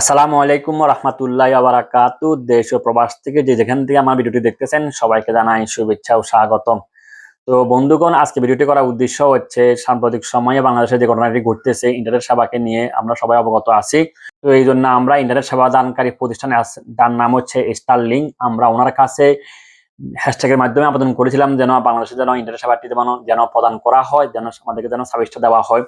আসসালামু আলাইকুম রহমতুল্লাহ আবরাকাত দেশ ও প্রবাস থেকে যে যেখান থেকে আমার ভিডিওটি দেখতেছেন, সবাইকে জানাই শুভেচ্ছা ও স্বাগতম। তো বন্ধুগণ, আজকে ভিডিওটি করার উদ্দেশ্য হচ্ছে সাম্প্রতিক সময়ে বাংলাদেশে যে ঘটনাটি ঘটতেছে, ইন্টারনেট সেবাকে নিয়ে আমরা সবাই অবগত আছি। তো এই জন্য আমরা ইন্টারনেট সেবা দানকারী প্রতিষ্ঠানে যার নাম হচ্ছে স্টার লিঙ্ক আমরা ওনার কাছে হ্যাশট্যাগের মাধ্যমে আবেদন করেছিলাম যেন বাংলাদেশে যেন ইন্টারনেট সেবাটি যেন যেন প্রদান করা হয়, যেন আমাদেরকে যেন সার্ভিসটা দেওয়া হয়।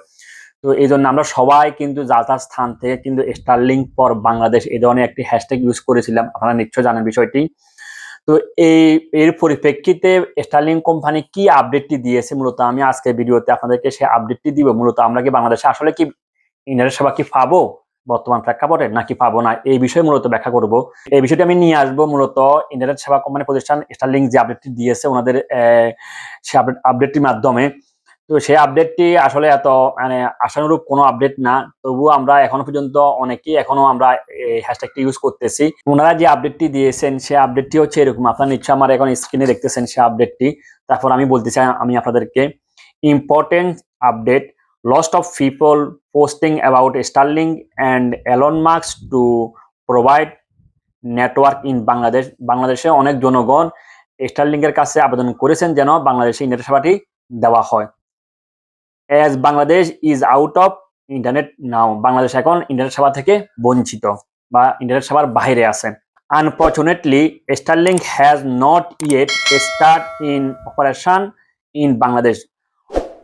তো এই জন্য আমরা সবাই কিন্তু যা যা স্থান থেকে কিন্তু স্টারলিংক পর বাংলাদেশ এই ধরনের একটি হ্যাশট্যাগ ইউজ করেছিলাম। আপনারা নিশ্চয় জানেন বিষয়টি। তো এই, এর পরিপ্রেক্ষিতে স্টারলিং কোম্পানি কি আপডেটটি দিয়েছে মূলত আমি আজকে ভিডিওতে আপনাদেরকে সেই আপডেটটি দিব। মূলত আমরা কি বাংলাদেশে আসলে কি ইন্টারনেট সেবা কি পাবো বর্তমান প্রেক্ষাপটে নাকি পাবো না এই বিষয়ে মূলত ব্যাখ্যা করব। এই বিষয়টি আমি নিয়ে আসব মূলত ইন্টারনেট সেবা কোম্পানি প্রতিষ্ঠান স্টারলিংক যে আপডেটটি দিয়েছে ওনাদের সে আপডেট আপডেটটির মাধ্যমে। তো সেই আপডেটটি আসলে এত মানে আশানুরূপ কোনো আপডেট না। তবুও আমরা এখনও পর্যন্ত অনেকেই এখনও আমরা এই হ্যাশট্যাগটি ইউজ করতেছি। ওনারা যে আপডেটটি দিয়েছেন সেই আপডেটটি হচ্ছে এরকম। আপনারা নিশ্চয় আমার এখন স্ক্রিনে দেখতেছেন সেই আপডেটটি তারপর আমি বলতে চাই, আমি আপনাদেরকে important update lost of people posting about Starlink and Elon Musk to provide network in Bangladesh বাংলাদেশে অনেক জনগণ স্টারলিংকের কাছে আবেদন করেছেন যেন বাংলাদেশে ইন্টারনেট সেবাটি দেওয়া হয়। As Bangladesh is out of internet now Bangladesh এখন ইন্টারনেট সেবা থেকে বঞ্চিত বা ইন্টারনেট সেবার বাইরে আছে। Unfortunately Starlink has not yet start in operation in Bangladesh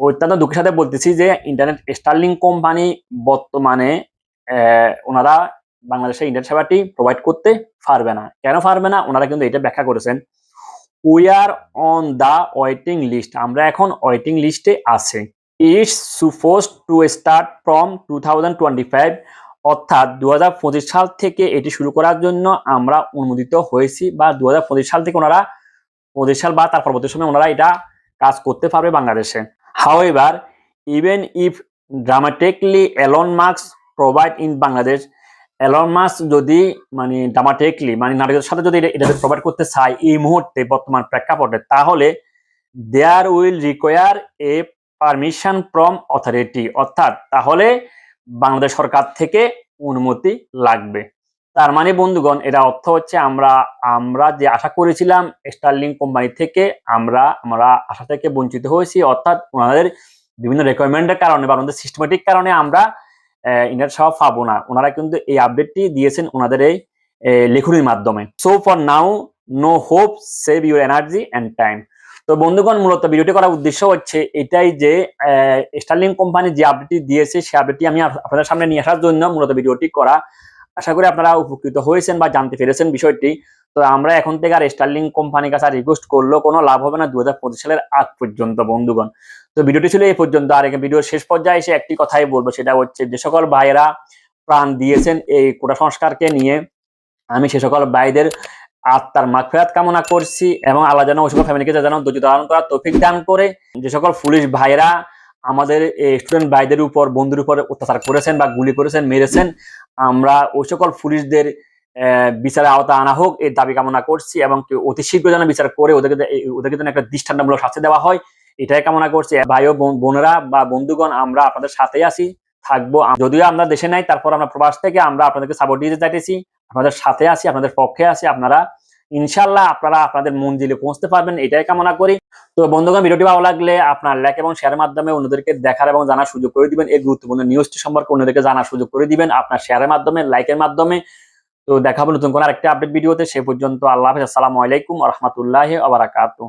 অত্যন্ত দুঃখের সাথে বলতেছি যে ইন্টারনেট স্টারলিং কোম্পানি বর্তমানে ওনারা বাংলাদেশে ইন্টারনেট সেবাটি প্রোভাইড করতে পারবে না। কেন পারবে না? ওনারা কিন্তু এটা ব্যাখ্যা করেছেন। We are on the waiting list আমরা এখন ওয়েটিং লিস্টে আছে। It's suppose to start from two thousand twenty five অর্থাৎ দু হাজার পঁচিশ সাল থেকে এটি শুরু করার জন্য আমরা অনুমোদিত হয়েছি বা দু হাজার পঁচিশ সাল থেকে ওনারা, পঁচিশ সাল বা তার পরবর্তী সময় ওনারা এটা কাজ করতে পারবে বাংলাদেশে। However even if dramatically Elon Musk provide in Bangladesh Elon Musk যদি মানে ড্রামাটিকলি মানে নাটকের সাথে যদি এটা প্রোভাইড করতে চায় এই মুহূর্তে বর্তমান প্রেক্ষাপটে, তাহলে there will require a permission from authority অর্থাৎ তাহলে বাংলাদেশ সরকার থেকে অনুমতি লাগবে। তার মানে বন্ধুগণ এটা অর্থ হচ্ছে আমরা আমরা যে আশা করেছিলাম স্টারলিং কোম্পানি থেকে আমরা আমরা আশা থেকে বঞ্চিত হয়েছি, অর্থাৎ ওনাদের বিভিন্ন রেকোয়ারমেন্টের কারণে বা ওনাদের সিস্টেমেটিক কারণে আমরা ইন্টারনেট সেবা পাবো না। ওনারা কিন্তু এই আপডেটটি দিয়েছেন ওনাদের এই লেখনির মাধ্যমে। So for now no hope save your energy and time তো বন্ধুগণ, মূলত ভিডিওটি করার উদ্দেশ্য হচ্ছে এটাই যে স্টারলিং কোম্পানি যে আপডেটটি দিয়েছে সেই আপডেটটি আমি আপনাদের সামনে নিয়ে আসার জন্য মূলত ভিডিওটি করা। আশা করি আপনারা উপকৃত হয়েছেন বা জানতে পেরেছেন বিষয়টি। তো আমরা এখন থেকে আর স্টারলিং কোম্পানির কাছে রিকোয়েস্ট করলেও কোনো লাভ হবে না দু হাজার পঁচিশ সালের আগ পর্যন্ত, বন্ধুগণ। তো ভিডিওটি ছিল এই পর্যন্ত। আর ভিডিওর শেষ পর্যায়ে এসে একটি কথাই বলব, সেটা হচ্ছে যে সকল ভাইয়েরা প্রাণ দিয়েছেন এই কোটা সংস্কারকে নিয়ে। আমি সে সকল ভাইদের আত্মার মাগফিরাত কামনা করছি এবং আল্লাহ যেন ওই সকল ফ্যামিলিকে যেন ধৈর্য ধারণ করার তৌফিক দান করে। যে সকল পুলিশ ভাইরা আমাদের স্টুডেন্ট ভাইদের উপর বন্ধুর উপর অত্যাচার করেছেন বা গুলি করেছেন মেরেছেন আমরা ওই সকল পুলিশদের আহ, বিচারে আওতা আনা হোক এই দাবি কামনা করছি এবং অতি শীঘ্র যেন বিচার করে ওদেরকে ওদেরকে যেন একটা দৃষ্টান্তমূলক শাস্তি দেওয়া হয় এটাই কামনা করছি। ভাই ও বোন- বোনেরা বা বন্ধুগণ আমরা আপনাদের সাথেই আছি থাকব। যদিও আমরা দেশে নাই তারপর আমরা প্রবাস থেকে আমরা আপনাদেরকে সাপোর্ট দিতে চাইতেছি। আপনাদের সাথে আছি, আপনাদের পক্ষে আছি, আপনারা ইনশাল্লাহ আপনারা আপনাদের মঞ্জিলে পৌঁছতে পারবেন, এটাই কামনা করি। তো বন্ধুগণ, ভিডিওটি ভালো লাগলে আপনার লাইক এবং শেয়ারের মাধ্যমে অন্যদেরকে দেখার এবং জানার সুযোগ করে দিবেন। এই গুরুত্বপূর্ণ নিউজটি সম্পর্কে অন্যদেরকে জানার সুযোগ করে দিবেন আপনার শেয়ারের মাধ্যমে লাইকের মাধ্যমে। তো দেখাবো নতুন কোন আরেকটা আপডেট ভিডিওতে, সে পর্যন্ত আল্লাহ হাফেজ। আসসালামু আলাইকুম রহমতুল্লাহ আবরাকাতু